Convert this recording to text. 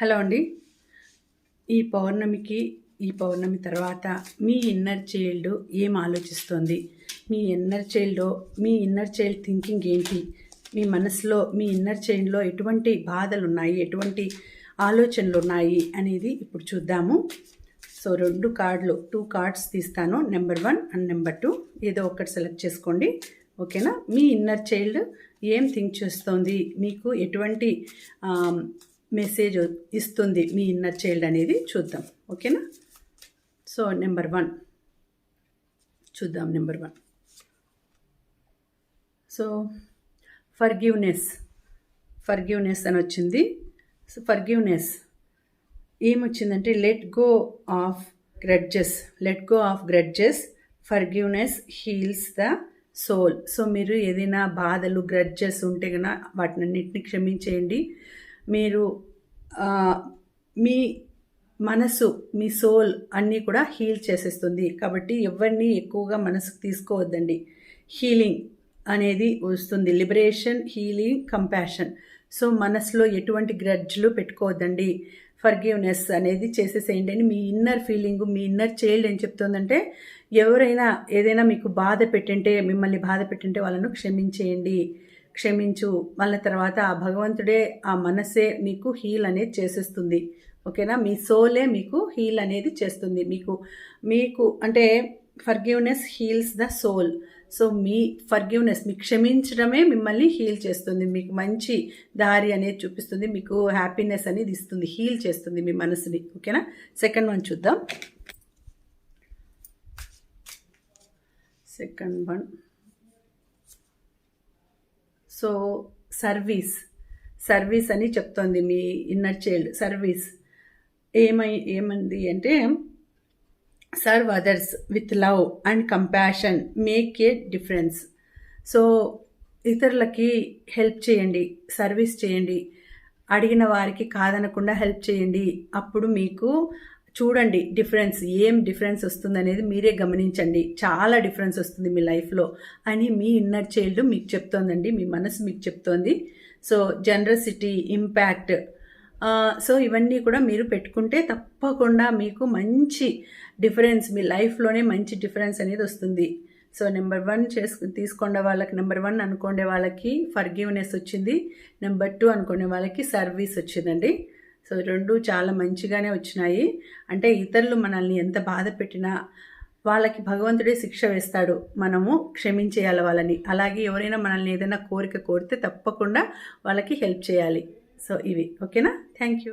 Hello అండి. ఈ పౌర్ణమికి ఈ పౌర్ణమి తర్వాత మీ ఇన్నర్ చైల్డ్ ఏం ఆలోచిస్తోంది? మీ ఇన్నర్ చైల్డ్ మీ ఇన్నర్ చైల్డ్ థింకింగ్ ఏంటి? మీ మనసులో మీ ఇన్నర్ చైల్డ్లో ఎటువంటి బాధలు ఉన్నాయి ఎటువంటి ఆలోచనలు ఉన్నాయి అనేది ఇప్పుడు చూద్దాము. సో రెండు కార్డులు టూ కార్డ్స్ తీస్తాను. Number one and number two ఏదో ఒకటి సెలెక్ట్ చేసుకోండి. ఓకేనా? మీ ఇన్నర్ చైల్డ్ ఏం థింక్ చేస్తోంది? మీకు ఎటువంటి మెసేజ్ ఇస్తుంది మీ ఇన్నర్ చైల్డ్ అనేది చూద్దాం. ఓకేనా? So number one. చూద్దాం number one. So forgiveness forgiveness అని వచ్చింది. So forgiveness ఏమొచ్చిందంటే let go of grudges. Let go of grudges. Forgiveness heals the soul. So మీరు ఏదైనా బాధలు గ్రడ్జెస్ ఉంటే కనుక వాటినన్నింటినీ క్షమించేయండి. మీరు మీ మనసు మీ సోల్ అన్నీ కూడా హీల్ చేసేస్తుంది. కాబట్టి ఎవరిని ఎక్కువగా మనసుకు తీసుకోవద్దండి. హీలింగ్ అనేది వస్తుంది. Liberation healing compassion. సో మనసులో ఎటువంటి గ్రడ్జ్లు పెట్టుకోవద్దండి. ఫర్గివ్నెస్ అనేది చేసేసేయండి అని మీ ఇన్నర్ ఫీలింగ్ మీ ఇన్నర్ చైల్డ్ ఏం చెప్తుందంటే ఎవరైనా ఏదైనా మీకు బాధ పెట్టింటే మిమ్మల్ని బాధ పెట్టింటే వాళ్ళను క్షమించేయండి. క్షమించు. మళ్ళీ తర్వాత ఆ భగవంతుడే ఆ మనసే మీకు హీల్ అనేది చేసేస్తుంది. ఓకేనా? మీ సోలే మీకు హీల్ అనేది చేస్తుంది. మీకు మీకు అంటే forgiveness heals the soul so me forgiveness మీ క్షమించడమే మిమ్మల్ని హీల్ చేస్తుంది. మీకు మంచి దారి అనేది చూపిస్తుంది. మీకు హ్యాపీనెస్ అనేది ఇస్తుంది. హీల్ చేస్తుంది మీ మనసుని. ఓకేనా? సెకండ్ వన్ చూద్దాం. Second one so service service అని చెప్తోంది మీ ఇన్నర్ చైల్డ్ సర్వీస్. ఏమై ఏమంది అంటే serve others with love and compassion make a difference so ఇతరులకి హెల్ప్ చేయండి సర్వీస్ చేయండి. అడిగిన వారికి కాదనకుండా హెల్ప్ చేయండి. అప్పుడు మీకు చూడండి డిఫరెన్స్ ఏం డిఫరెన్స్ వస్తుంది అనేది మీరే గమనించండి. చాలా డిఫరెన్స్ వస్తుంది మీ లైఫ్లో అని మీ ఇన్నర్ చైల్డ్ మీకు చెప్తోందండి మీ మనసు మీకు చెప్తోంది. సో జనరసిటీ ఇంపాక్ట్ సో ఇవన్నీ కూడా మీరు పెట్టుకుంటే తప్పకుండా మీకు మంచి డిఫరెన్స్ మీ లైఫ్లోనే మంచి డిఫరెన్స్ అనేది వస్తుంది. సో నెంబర్ వన్ చేసుకు తీసుకునే వాళ్ళకి నెంబర్ వన్ అనుకునే వాళ్ళకి ఫర్గివ్నెస్ వచ్చింది. నెంబర్ టూ అనుకునే వాళ్ళకి సర్వీస్ వచ్చిందండి. సో రెండు చాలా మంచిగానే వచ్చినాయి. అంటే ఇతరులు మనల్ని ఎంత బాధ పెట్టినా వాళ్ళకి భగవంతుడే శిక్ష వేస్తాడు. మనము క్షమించేయాలి వాళ్ళని. అలాగే ఎవరైనా మనల్ని ఏదైనా కోరిక కోరితే తప్పకుండా వాళ్ళకి హెల్ప్ చేయాలి. సో ఇవి. ఓకేనా? Thank you.